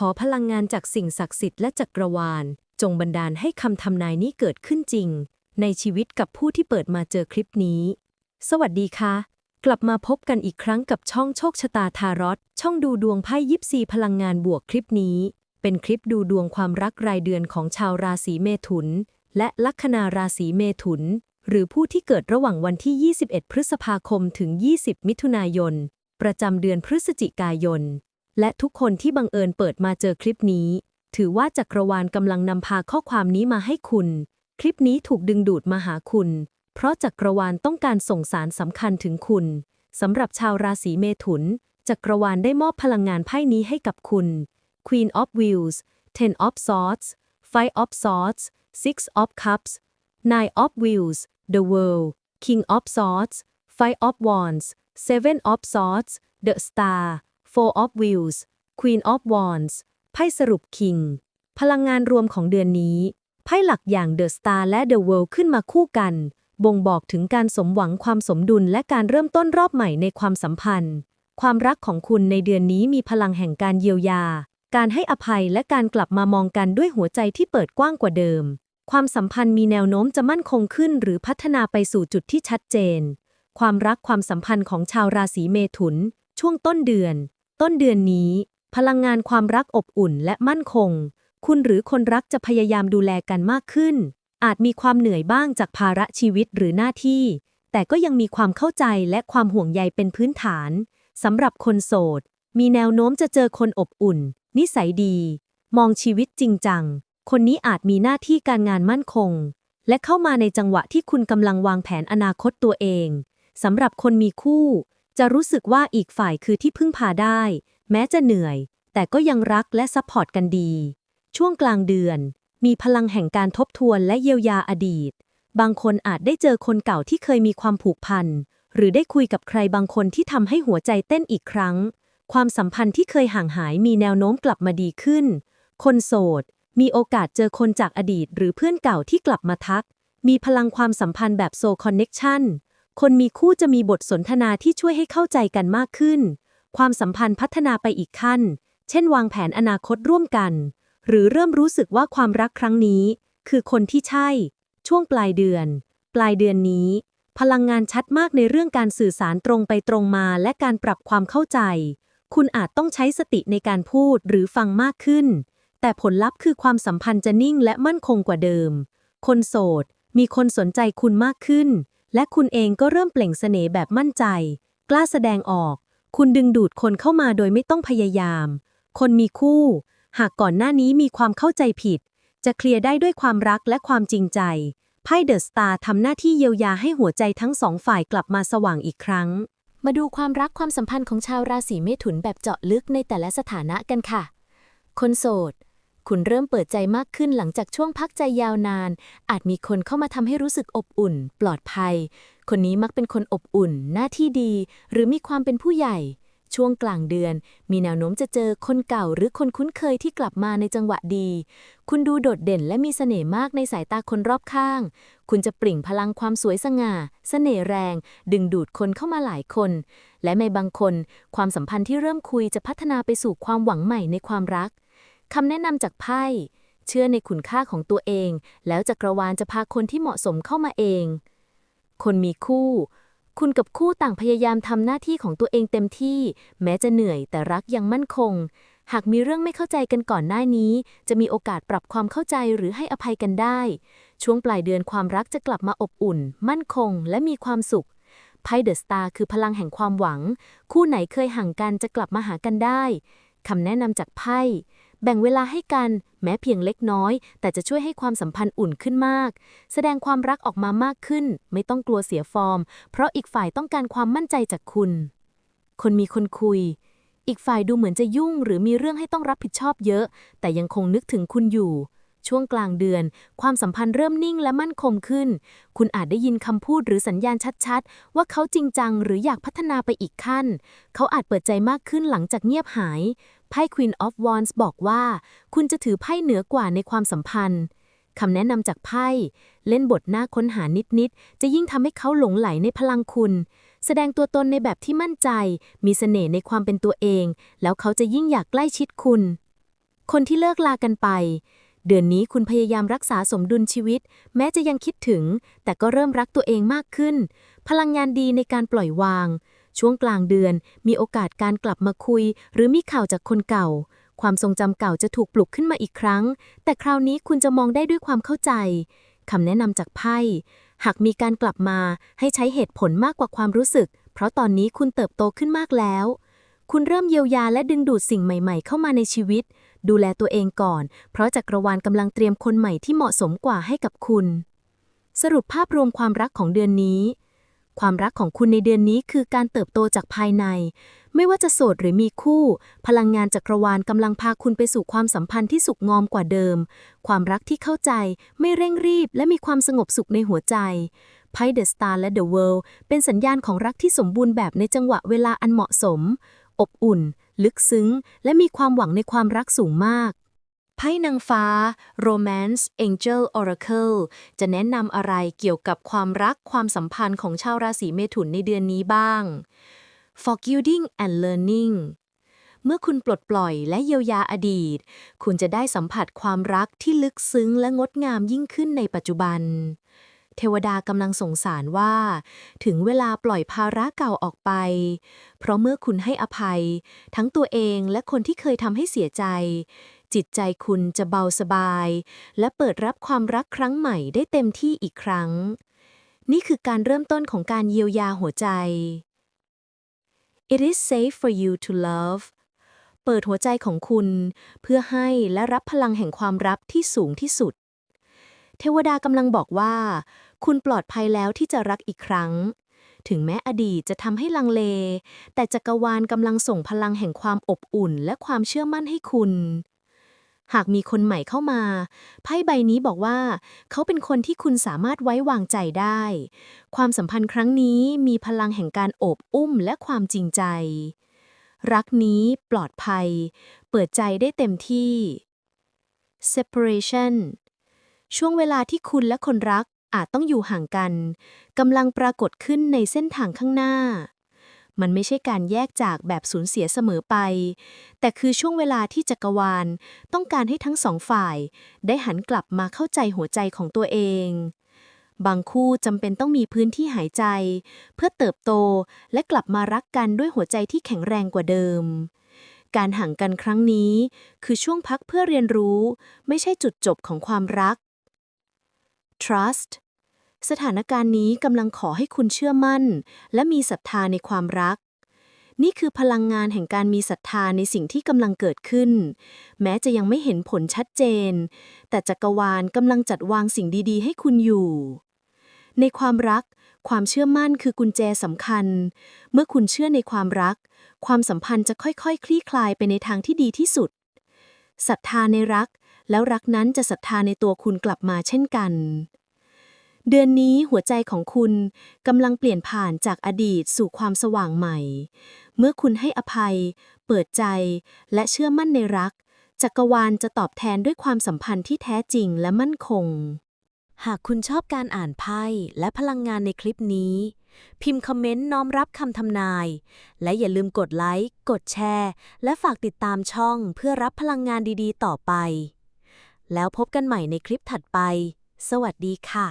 ขอพลังงานจากสิ่งศักดิ์สิทธิ์และจักรวาล จงบันดาลให้คำทำนายนี้เกิดขึ้นจริง ในชีวิตกับผู้ที่เปิดมาเจอคลิปนี้ สวัสดีค่ะ กลับมาพบกันอีกครั้งกับช่องโชคชะตาทารอตช่องดูดวงไพ่ยิปซีพลังงานบวกคลิปนี้ เป็นคลิปดูดวงความรักรายเดือนของชาวราศีเมถุน และลัคนาราศีเมถุน หรือผู้ที่เกิดระหว่างวันที่ 21 พฤษภาคมถึง 20 มิถุนายน ประจำเดือนพฤศจิกายน และทุกคนที่บังเอิญเปิดมาเจอคลิปนี้ ถือว่าจักรวาลกำลังนำพาข้อความนี้มาให้คุณ คลิปนี้ถูกดึงดูดมาหาคุณ เพราะจักรวาลต้องการส่งสารสำคัญถึงคุณสำหรับชาวราศีเมถุน จักรวาลได้มอบพลังงานไพ่นี้ให้กับคุณ Queen of Wheels Ten of Swords Five of Swords Six of Cups Nine of Wheels The World King of Swords Five of Wands Seven of Swords The Star Four of Wheels Queen of Wands ไพ่สรุป King พลังงานรวมของเดือนนี้ ไพ่หลักอย่าง The Star และ The World ขึ้นมาคู่กัน บ่งบอกถึงการสมหวังความสมดุลและการเริ่มต้นรอบใหม่ในความสัมพันธ์ ความรักของคุณในเดือนนี้มีพลังแห่งการเยียวยา การให้อภัยและการกลับมามองกันด้วยหัวใจที่เปิดกว้างกว่าเดิม ความสัมพันธ์มีแนวโน้มจะมั่นคงขึ้น หรือพัฒนาไปสู่จุดที่ชัดเจน ความรักความสัมพันธ์ของชาวราศีเมถุน ช่วงต้นเดือน ต้นเดือนนี้ พลังงานความรักอบอุ่นและมั่นคง คุณหรือคนรักจะพยายามดูแลกันมากขึ้น อาจมีความเหนื่อยบ้างจากภาระชีวิตหรือหน้าที่ แต่ก็ยังมีความเข้าใจและความห่วงใยเป็นพื้นฐานสำหรับคนโสด มีแนวโน้มจะเจอคนอบอุ่น นิสัยดี มองชีวิตจริงจัง คนนี้อาจมีหน้าที่การงานมั่นคง และเข้ามาในจังหวะที่คุณกำลังวางแผนอนาคตตัวเองสำหรับคนมีคู่ จะรู้สึกว่าอีกฝ่ายคือที่พึ่งพาได้ แม้จะเหนื่อย แต่ก็ยังรักและซัพพอร์ตกันดี ช่วงกลางเดือน มีพลังแห่งการทบทวนและเยียวยาอดีต บางคนอาจได้เจอคนเก่าที่เคยมีความผูกพัน หรือได้คุยกับใครบางคนที่ทำให้หัวใจเต้นอีกครั้ง ความสัมพันธ์ที่เคยห่างหายมีแนวโน้มกลับมาดีขึ้น คนโสด มีโอกาสเจอคนจากอดีต หรือเพื่อนเก่าที่กลับมาทัก มีพลังความสัมพันธ์แบบโซคอนเน็กชัน คนมีคู่จะมีบทสนทนาที่ช่วยให้เข้าใจกันมากขึ้น ความสัมพันธ์พัฒนาไปอีกขั้น เช่น วางแผนอนาคตร่วมกัน หรือเริ่มรู้สึกว่าความรักครั้งนี้ คือคนที่ใช่ ช่วงปลายเดือน ปลายเดือนนี้ พลังงานชัดมากในเรื่องการสื่อสารตรงไปตรงมาและการปรับความเข้าใจ คุณอาจต้องใช้สติในการพูดหรือฟังมากขึ้น แต่ผลลัพธ์คือความสัมพันธ์จะนิ่งและมั่นคงกว่าเดิม คนโสด มีคนสนใจคุณมากขึ้น และคุณเองก็เริ่มเปล่งเสน่ห์แบบมั่นใจ กล้าแสดงออก คุณดึงดูดคนเข้ามาโดยไม่ต้องพยายาม คนมีคู่ หากก่อนหน้านี้มีความเข้าใจผิด จะเคลียร์ได้ด้วยความรักและความจริงใจ ไพ่เดอะสตาร์ทำหน้าที่เยียวยาให้หัวใจทั้งสองฝ่ายกลับมาสว่างอีกครั้ง มาดูความรักความสัมพันธ์ของชาวราศีเมถุนแบบเจาะลึกในแต่ละสถานะกันค่ะ คนโสด คุณเริ่มเปิดใจมากขึ้นหลังจากช่วงพักใจยาวนาน อาจมีคนเข้ามาทำให้รู้สึกอบอุ่น ปลอดภัย คนนี้มักเป็นคนอบอุ่น หน้าที่ดี หรือมีความเป็นผู้ใหญ่ ช่วงกลางเดือน มีแนวโน้มจะเจอคนเก่าหรือคนคุ้นเคยที่กลับมาในจังหวะดี คุณดูโดดเด่นและมีเสน่ห์มากในสายตาคนรอบข้าง คุณจะปล่งพลังความสวยสง่า เสน่ห์แรง ดึงดูดคนเข้ามาหลายคน และในบางคน ความสัมพันธ์ที่เริ่มคุยจะพัฒนาไปสู่ความหวังใหม่ในความรัก คำแนะนำจากไพ่ เชื่อในคุณค่าของตัวเอง แล้วจักรวาลจะพาคนที่เหมาะสมเข้ามาเอง คนมีคู่ คุณกับคู่ต่างพยายามทำหน้าที่ของตัวเองเต็มที่ แม้จะเหนื่อยแต่รักยังมั่นคง หากมีเรื่องไม่เข้าใจกันก่อนหน้านี้ จะมีโอกาสปรับความเข้าใจหรือให้อภัยกันได้ ช่วงปลายเดือนความรักจะกลับมาอบอุ่น มั่นคง และมีความสุขไพ่เดอะสตาร์คือพลังแห่งความหวัง คู่ไหนเคยห่างกันจะกลับมาหากันได้ คำแนะนำจากไพ่ แบ่งเวลาให้กัน แม้เพียงเล็กน้อย แต่จะช่วยให้ความสัมพันธ์อุ่นขึ้นมาก แสดงความรักออกมามากขึ้น ไม่ต้องกลัวเสียฟอร์ม เพราะอีกฝ่ายต้องการความมั่นใจจากคุณ คนมีคนคุย อีกฝ่ายดูเหมือนจะยุ่ง หรือมีเรื่องให้ต้องรับผิดชอบเยอะ แต่ยังคงนึกถึงคุณอยู่ช่วงกลางเดือน ความสัมพันธ์เริ่มนิ่งและมั่นคงขึ้น คุณอาจได้ยินคำพูดหรือสัญญาณชัดๆ ว่าเขาจริงจังหรืออยากพัฒนาไปอีกขั้น เขาอาจเปิดใจมากขึ้นหลังจากเงียบหาย ไพ่ Queen of Wands บอกว่า คุณจะถือไพ่เหนือกว่าในความสัมพันธ์คำแนะนำจากไพ่ เล่นบทหน้าค้นหานิด ๆ จะยิ่งทำให้เขาหลงไหลในพลังคุณ แสดงตัวตนในแบบที่มั่นใจ มีเสน่ห์ในความเป็นตัวเอง แล้วเขาจะยิ่งอยากใกล้ชิดคุณ คนที่เลิกลากันไป เดือนนี้คุณพยายามรักษาสมดุลชีวิต แม้จะยังคิดถึง แต่ก็เริ่มรักตัวเองมากขึ้น พลังงานดีในการปล่อยวาง ช่วงกลางเดือน มีโอกาสการกลับมาคุย หรือมีข่าวจากคนเก่า ความทรงจำเก่าจะถูกปลุกขึ้นมาอีกครั้ง แต่คราวนี้คุณจะมองได้ด้วยความเข้าใจคำแนะนำจากไพ่ หากมีการกลับมาให้ใช้เหตุผลมากกว่าความรู้สึก เพราะตอนนี้คุณเติบโตขึ้นมากแล้ว คุณเริ่มเยียวยาและดึงดูดสิ่งใหม่ ๆ เข้ามาในชีวิต ดูแลตัวเองก่อน เพราะจักรวาลกำลังเตรียมคนใหม่ที่เหมาะสมกว่าให้กับคุณ สรุปภาพรวมความรักของเดือนนี้ ความรักของคุณในเดือนนี้คือการเติบโตจากภายใน ไม่ว่าจะโสดหรือมีคู่ พลังงานจักรวาลกำลังพาคุณไปสู่ความสัมพันธ์ที่สุขงอมกว่าเดิม ความรักที่เข้าใจ ไม่เร่งรีบ และมีความสงบสุขในหัวใจไพ่เดอะสตาร์และเดอะเวิลด์เป็นสัญญาณของรักที่สมบูรณ์แบบในจังหวะเวลาอันเหมาะสม อบอุ่น ลึกซึ้ง และมีความหวังในความรักสูงมาก ไพ่นางฟ้า Romance Angel Oracle จะแนะนำอะไรเกี่ยวกับความรักความสัมพันธ์ของชาวราศีเมถุนในเดือนนี้บ้าง Forgiving and Learning เมื่อคุณปลดปล่อยและเยียวยาอดีต คุณจะได้สัมผัสความรักที่ลึกซึ้งและงดงามยิ่งขึ้นในปัจจุบัน เทวดากำลังสงสารว่า ถึงเวลาปล่อยภาระเก่าออกไป เพราะเมื่อคุณให้อภัย ทั้งตัวเองและคนที่เคยทำให้เสียใจ จิตใจคุณจะเบาสบาย และเปิดรับความรักครั้งใหม่ได้เต็มที่อีกครั้ง นี่คือการเริ่มต้นของการเยียวยาหัวใจ It is safe for you to love เปิดหัวใจของคุณเพื่อให้และรับพลังแห่งความรับที่สูงที่สุด เทวดากำลังบอกว่า คุณปลอดภัยแล้วที่จะรักอีกครั้ง ถึงแม้อดีตจะทำให้ลังเล แต่จักรวาลกำลังส่งพลังแห่งความอบอุ่นและความเชื่อมั่นให้คุณ หากมีคนใหม่เข้ามา ไพ่ใบนี้บอกว่า เขาเป็นคนที่คุณสามารถไว้วางใจได้ ความสัมพันธ์ครั้งนี้มีพลังแห่งการโอบอุ้มและความจริงใจ รักนี้ปลอดภัย เปิดใจได้เต็มที่ separation ช่วงเวลาที่คุณและคนรักอาจต้องอยู่ห่างกันกำลังปรากฏขึ้นในเส้นทางข้างหน้า มันไม่ใช่การแยกจากแบบสูญเสียเสมอไป แต่คือช่วงเวลาที่จักรวาล ต้องการให้ทั้งสองฝ่าย ได้หันกลับมาเข้าใจหัวใจของตัวเอง บางคู่จำเป็นต้องมีพื้นที่หายใจ เพื่อเติบโตและกลับมารักกันด้วยหัวใจที่แข็งแรงกว่าเดิมการห่างกันครั้งนี้ คือช่วงพักเพื่อเรียนรู้ ไม่ใช่จุดจบของความรัก trust สถานการณ์นี้กำลังขอให้คุณเชื่อมั่น และมีศรัทธาในความรัก นี่คือพลังงานแห่งการมีศรัทธาในสิ่งที่กำลังเกิดขึ้น แม้จะยังไม่เห็นผลชัดเจน แต่จักรวาลกำลังจัดวางสิ่งดี ๆ ให้คุณอยู่ ในความรัก ความเชื่อมั่นคือกุญแจสำคัญ เมื่อคุณเชื่อในความรัก ความสัมพันธ์จะค่อยๆคคลี่คลายไปในทางที่ดีที่สุดศรัทธาในรัก แล้วรักนั้นจะศรัทธาในตัวคุณกลับมาเช่นกัน เดือนนี้หัวใจของคุณกำลังเปลี่ยนผ่านจากอดีตสู่ความสว่างใหม่ เมื่อคุณให้อภัย เปิดใจ และเชื่อมั่นในรัก จักรวาลจะตอบแทนด้วยความสัมพันธ์ที่แท้จริงและมั่นคง หากคุณชอบการอ่านไพ่และพลังงานในคลิปนี้ พิมพ์คอมเมนต์น้อมรับคำทำนาย และอย่าลืมกดไลค์ กดแชร์ และฝากติดตามช่องเพื่อรับพลังงานดีๆ ต่อไป แล้วพบกันใหม่ในคลิปถัดไป สวัสดีค่ะ